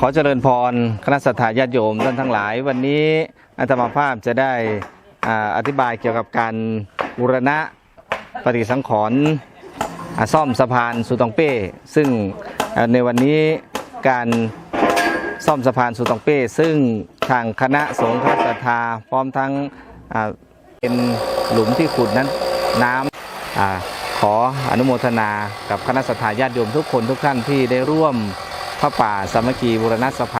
ขอเจริญพรคณะสัตยาญาติโยมท่านทั้งหลาย วันนี้อาตมาภาพจะได้อ่าอธิบายเกี่ยวกับการบูรณะปฏิสังขรณ์ซ่อมสะพานสุตองเป้ ซึ่งในวันนี้การซ่อมสะพานสุตองเป้ ซึ่งทางคณะสงฆ์คณะศรัทธาพร้อมทั้งเป็นหลุมที่ขุดนั้นน้ำอขออนุโมทนากับคณะสัตยาญาติโยมทุกคนทุกท่านที่ได้ร่วม พระป่าสามัคคีบูรณะสภา